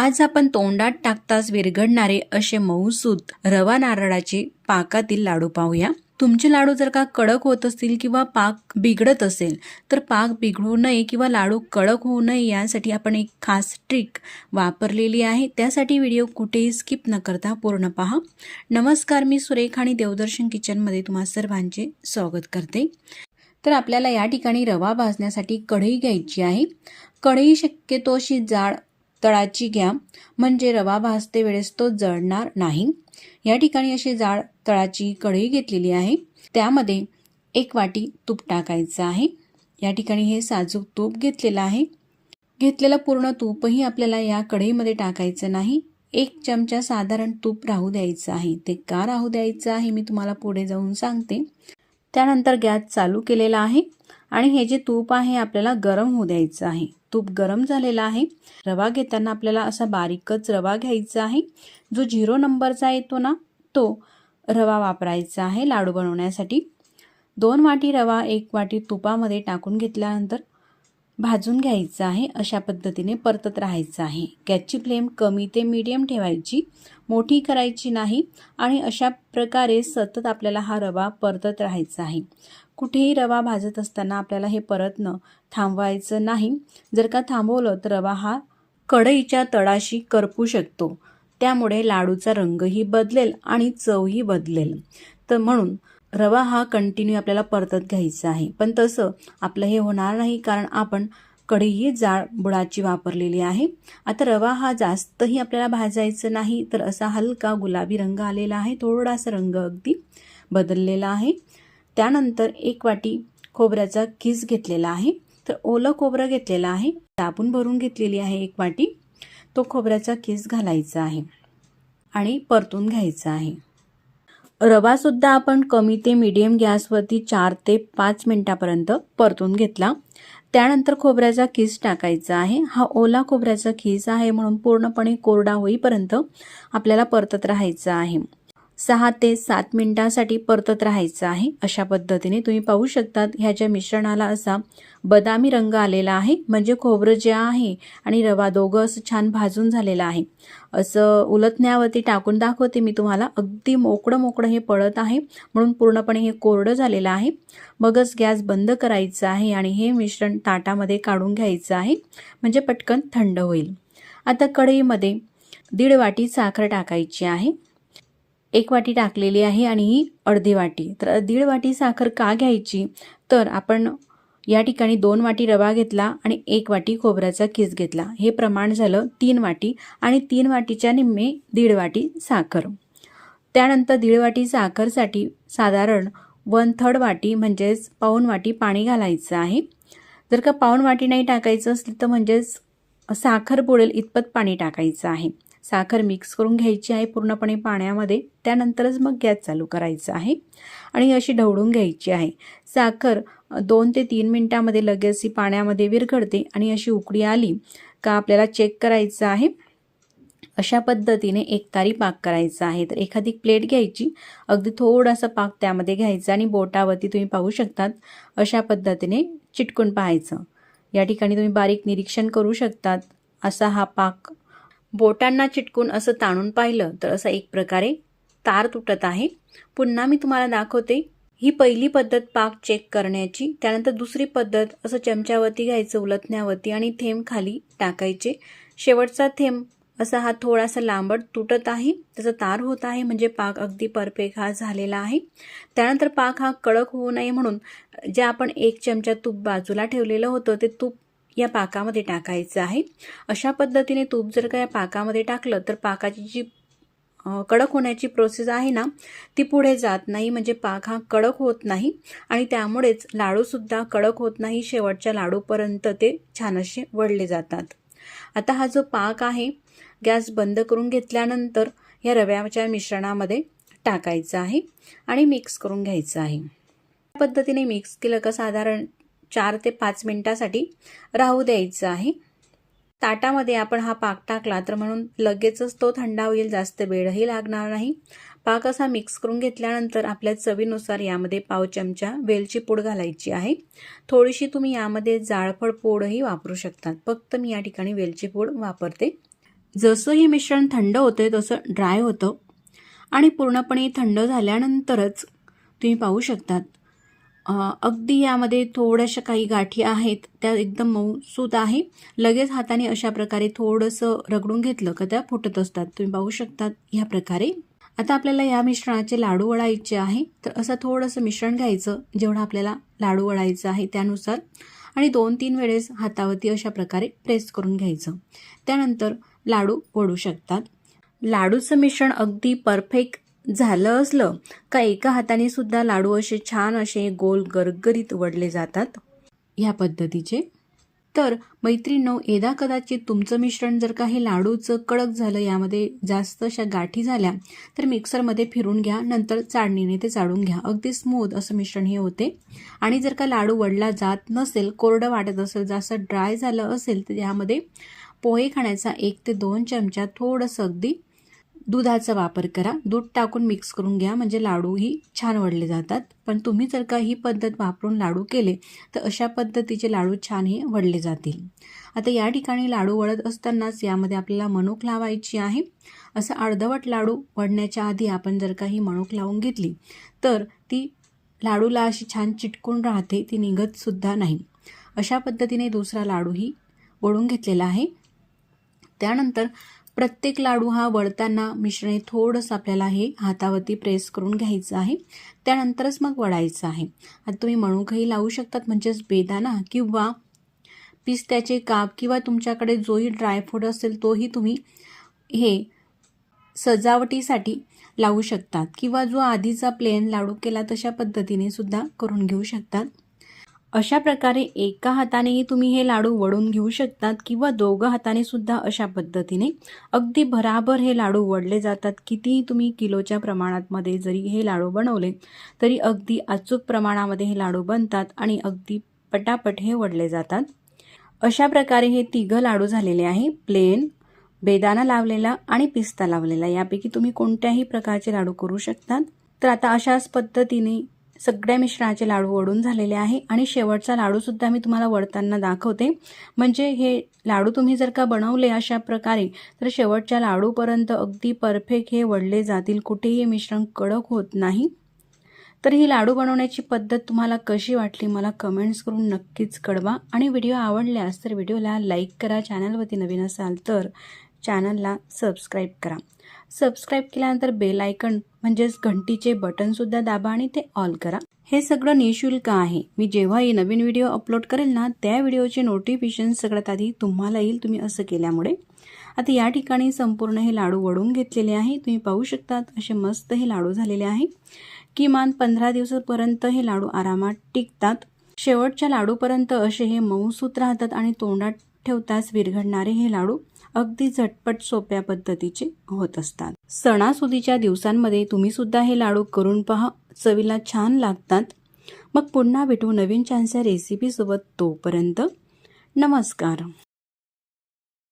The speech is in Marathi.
आज आपण तोंडात टाकताच विरघडणारे असे मऊसूत रवा नारळाचे पाकातील लाडू पाहूया. तुमचे लाडू जर का कडक होत असतील किंवा पाक बिघडत असेल तर पाक बिघडू नये किंवा लाडू कडक होऊ नये यासाठी आपण एक खास ट्रिक वापरलेली आहे. त्यासाठी व्हिडिओ कुठेही स्किप न करता पूर्ण पहा. नमस्कार मी सुरेख आणि देवदर्शन किचनमध्ये तुम्हा सर्वांचे स्वागत करते. तर आपल्याला या ठिकाणी रवा भाजण्यासाठी कढई घ्यायची आहे. कढई शक्यतो अशी जाड तळाची घ्या. म्हणजे रवा भाजते वेळेस तो जळणार नाही. या ठिकाणी अशी जाड तळाची कढई घेतलेली आहे. त्यामध्ये एक वाटी तूप टाकायचं आहे. या ठिकाणी हे साजूक तूप घेतलेलं आहे. घेतलेलं पूर्ण तूपही आपल्याला या कढईमध्ये टाकायचं नाही. एक चमचा साधारण तूप राहू द्यायचं आहे. ते का राहू द्यायचं आहे मी तुम्हाला पुढे जाऊन सांगते. त्यानंतर गॅस चालू केलेला आहे. आणि हे जे तूप आहे आपल्याला गरम होऊ द्यायचं आहे. तूप गरम झालेला आहे. रवा घेताना आपल्याला असा बारीकच रवा घ्यायचा आहे. जो झिरो नंबरचा येतो ना तो रवा वापरायचा आहे लाडू बनवण्यासाठी. दोन वाटी रवा एक वाटी तुपामध्ये टाकून घेतल्यानंतर भाजून घ्यायचं आहे. अशा पद्धतीने परतत राहायचं आहे. गॅसची फ्लेम कमी ते मीडियम ठेवायची. मोठी करायची नाही. आणि अशा प्रकारे सतत आपल्याला हा रवा परतत राहायचा आहे. कुठेही रवा भाजत असताना आपल्याला हे परतणं थांबवायचं नाही. जर का थांबवलं तर रवा हा कढईच्या तळाशी करपू शकतो. त्यामुळे लाडूचा रंगही बदलेल आणि चवही बदलेल. तर म्हणून रवा हा कंटिन्यू आपल्याला परतत घ्यायचा आहे. पण तसं आपलं हे होणार नाही कारण आपण कढईही जाळ बुडाची वापरलेली आहे. आता रवा हा जास्तही आपल्याला भाजायचं नाही तर असा हलका गुलाबी रंग आलेला आहे. थोडासा रंग अगदी बदललेला आहे. त्यानंतर एक वाटी खोबऱ्याचा किस घेतलेला आहे. तर ओलं खोबरं घेतलेलं आहे. दाबून भरून घेतलेली आहे एक वाटी. तो खोबऱ्याचा किस घालायचा आहे आणि परतून घ्यायचा आहे. रवासुद्धा आपण कमी ते मीडियम गॅसवरती चार ते पाच मिनटापर्यंत परतून घेतला. त्यानंतर खोबऱ्याचा खीस टाकायचा आहे. हा ओला खोबऱ्याचा खीस आहे म्हणून पूर्णपणे कोरडा होईपर्यंत आपल्याला परतत राहायचं आहे. सहा ते सात मिनिटांसाठी परतत राहायचं आहे. अशा पद्धतीने तुम्ही पाहू शकतात ह्याच्या मिश्रणाला असा बदामी रंग आलेला आहे. म्हणजे खोबरं जे आहे आणि रवा दोघं असं छान भाजून झालेलं आहे. असं उलटण्यावरती टाकून दाखवते मी तुम्हाला. अगदी मोकळं मोकळं हे पळत आहे. म्हणून पूर्णपणे हे कोरडं झालेलं आहे. मगच गॅस बंद करायचं आहे आणि हे मिश्रण ताटामध्ये काढून घ्यायचं आहे. म्हणजे पटकन थंड होईल. आता कढईमध्ये दीड वाटी साखर टाकायची आहे. एक वाटी टाकलेली आहे आणि ही अर्धी वाटी. तर दीड वाटी साखर का घ्यायची? तर आपण या ठिकाणी दोन वाटी रवा घेतला आणि एक वाटी खोबऱ्याचा किस घेतला. हे प्रमाण झालं तीन वाटी आणि तीन वाटीच्या निम्मे दीड वाटी साखर. त्यानंतर दीड वाटी साखरसाठी साधारण वन थर्ड वाटी म्हणजेच पाऊन वाटी पाणी घालायचं आहे. जर का पाऊन वाटी नाही टाकायचं असलं तर म्हणजेच साखर बुडेल इतपत पाणी टाकायचं आहे. साखर मिक्स करून घ्यायची आहे पूर्णपणे पाण्यामध्ये. त्यानंतरच मग गॅस चालू करायचा आहे. आणि अशी ढवळून घ्यायची आहे. साखर दोन ते तीन मिनटामध्ये लगेच ही पाण्यामध्ये विरघडते आणि अशी उकडी आली का आपल्याला चेक करायचं आहे. अशा पद्धतीने एक तारी पाक करायचा आहे. तर एखादी प्लेट घ्यायची. अगदी थोडासा पाक त्यामध्ये घ्यायचा आणि बोटावरती तुम्ही पाहू शकतात अशा पद्धतीने चिटकून पाहायचं. या ठिकाणी तुम्ही बारीक निरीक्षण करू शकतात. असा हा पाक बोटांना चिटकून असं ताणून पाहिलं तर असं एक प्रकारे तार तुटत आहे. पुन्हा मी तुम्हाला दाखवते. ही पहिली पद्धत पाक चेक करण्याची त्यानंतर दुसरी पद्धत असं चमच्यावरती घ्यायचं उलटण्यावरती आणि थेंब खाली टाकायचे. शेवटचा थेंब असा हा थोडासा लांबट तुटत आहे. त्याचा तार होत आहे म्हणजे पाक अगदी परफेक्ट हा झालेला आहे. त्यानंतर पाक हा कडक होऊ नये म्हणून जे आपण एक चमचा तूप बाजूला ठेवलेलं होतं ते तूप या पाकामध्ये टाकायचं आहे. अशा पद्धतीने तूप जर का या पाकामध्ये टाकलं तर पाकाची जी कडक होण्याची प्रोसेस आहे ना ती पुढे जात नाही. म्हणजे पाक हा कडक होत नाही आणि त्यामुळेच लाडूसुद्धा कडक होत नाही. शेवटच्या लाडूपर्यंत ते छान असे वळले जातात. आता हा जो पाक आहे गॅस बंद करून घेतल्यानंतर या रव्याच्या मिश्रणामध्ये टाकायचं आहे आणि मिक्स करून घ्यायचं आहे. पद्धतीने मिक्स केलं का साधारण चार ते पाच मिनटासाठी राहू द्यायचं आहे. ताटामध्ये आपण हा पाक टाकला तर म्हणून लगेचच तो थंडा होईल जास्त वेळही लागणार नाही. पाक असा मिक्स करून घेतल्यानंतर आपल्या चवीनुसार यामध्ये पाव चमचा वेलची पूड घालायची आहे. थोडीशी तुम्ही यामध्ये जाळफळ पूडही वापरू शकतात. फक्त मी या ठिकाणी वेलची पूड वापरते. जसं हे मिश्रण थंड होते तसं ड्राय होतं. आणि पूर्णपणे थंड झाल्यानंतरच तुम्ही पाहू शकतात. अगदी यामध्ये थोड्याशा काही गाठी आहेत त्या एकदम मऊसूत आहे. लगेच हाताने अशा प्रकारे थोडंसं रगडून घेतलं का त्या फुटत असतात. तुम्ही पाहू शकतात ह्या प्रकारे. आता आपल्याला या मिश्रणाचे लाडू वळायचे आहे. तर असं थोडंसं मिश्रण घ्यायचं जेवढं आपल्याला लाडू वळायचं आहे त्यानुसार. आणि दोन तीन वेळेस हातावरती अशा प्रकारे प्रेस करून घ्यायचं. त्यानंतर लाडू वळू शकतात. लाडूचं मिश्रण अगदी परफेक्ट झालं असलं का एका हाताने सुद्धा लाडू असे छान असे गोल गरगरीत वडले जातात? ह्या पद्धतीचे. तर मैत्रिणो एदा कदाचित तुमचं मिश्रण जर का हे लाडूचं कडक झालं यामध्ये जास्त अशा गाठी झाल्या तर मिक्सरमध्ये फिरून घ्या नंतर चाळणीने ते चाळून घ्या. अगदी स्मूथ असं मिश्रण हे होते. आणि जर का लाडू वडला जात नसेल कोरडं वाटत असेल जास्त ड्राय झालं असेल तर यामध्ये पोहे खाण्याचा एक ते दोन चमचा थोडंसं अगदी दुधाचा वापर करा. दूध टाकून मिक्स करून घ्या. म्हणजे लाडूही छान वडले जातात. पण तुम्ही जर का ही पद्धत वापरून लाडू केले तर अशा पद्धतीचे लाडू छान हे वडले जातील. आता या ठिकाणी लाडू वळत असतानाच यामध्ये आपल्याला मणूक लावायची आहे. असं अर्धवट लाडू वडण्याच्या आधी आपण जर का ही मणूक लावून घेतली तर ती लाडूला अशी छान चिटकून राहते. ती निघतसुद्धा नाही. अशा पद्धतीने दुसरा लाडूही वळून घेतलेला आहे. त्यानंतर प्रत्येक लाडू हा वळताना मिश्रणे थोडंसं आपल्याला हे हातावरती प्रेस करून घ्यायचं आहे. त्यानंतरच मग वळायचं आहे. आता तुम्ही मणूकही लावू शकतात म्हणजेच बेदाना किंवा पिस्त्याचे काप किंवा तुमच्याकडे जोही ड्रायफ्रूट असेल तोही तुम्ही हे सजावटीसाठी लावू शकतात. किंवा जो आधीचा प्लेन लाडू केला तशा पद्धतीने सुद्धा करून घेऊ शकतात. अशा प्रकारे एका हातानेही तुम्ही हे लाडू वळून घेऊ शकतात किंवा दोघं हाताने सुद्धा अशा पद्धतीने. अगदी भराभर हे लाडू वळले जातात. कितीही तुम्ही किलोच्या प्रमाणामध्ये जरी हे लाडू बनवले तरी अगदी अचूक प्रमाणामध्ये हे लाडू बनतात आणि अगदी पटापट हे वडले जातात. अशा प्रकारे हे तिघं लाडू झालेले आहे. प्लेन बेदाना लावलेला आणि पिस्ता लावलेला. यापैकी तुम्ही कोणत्याही प्रकारचे लाडू करू शकतात. तर आता अशाच पद्धतीने सगळ्या मिश्रणाचे लाडू वडून झालेले आहे आणि शेवटचा लाडूसुद्धा मी तुम्हाला वडताना दाखवते. म्हणजे हे लाडू तुम्ही जर का बनवले अशा प्रकारे तर शेवटच्या लाडूपर्यंत अगदी परफेक्ट हे वडले जातील. कुठेही मिश्रण कडक होत नाही. तर ही लाडू बनवण्याची पद्धत तुम्हाला कशी वाटली मला कमेंट्स करून नक्कीच कळवा. आणि व्हिडिओ आवडल्यास तर व्हिडिओला लाईक करा चॅनलवरती नवीन असाल तर चॅनलला सबस्क्राईब करा. सबस्क्राईब केल्यानंतर बेल आयकन म्हणजेच घंटीचे बटनसुद्धा दाबा आणि ते ऑल करा. हे सगळं निशुल्क आहे. मी जेव्हाही नवीन व्हिडिओ अपलोड करेल ना त्या व्हिडिओचे नोटिफिकेशन सगळ्यात आधी तुम्हाला येईल तुम्ही असं केल्यामुळे. आता या ठिकाणी संपूर्ण हे लाडू वडून घेतलेले आहे. तुम्ही पाहू शकतात असे मस्त हे लाडू झालेले आहे. किमान पंधरा दिवसापर्यंत हे लाडू आरामात टिकतात. शेवटच्या लाडूपर्यंत असे हे मऊसूत राहतात आणि तोंडात ठेवताच विरघडणारे हे लाडू अगदी झटपट सोप्या पद्धतीचे होत असतात. सणासुदीच्या दिवसांमध्ये तुम्ही सुद्धा हे लाडू करून पहा. चवीला छान लागतात. मग पुन्हा भेटू नवीन छानशा रेसिपीसोबत तोपर्यंत नमस्कार.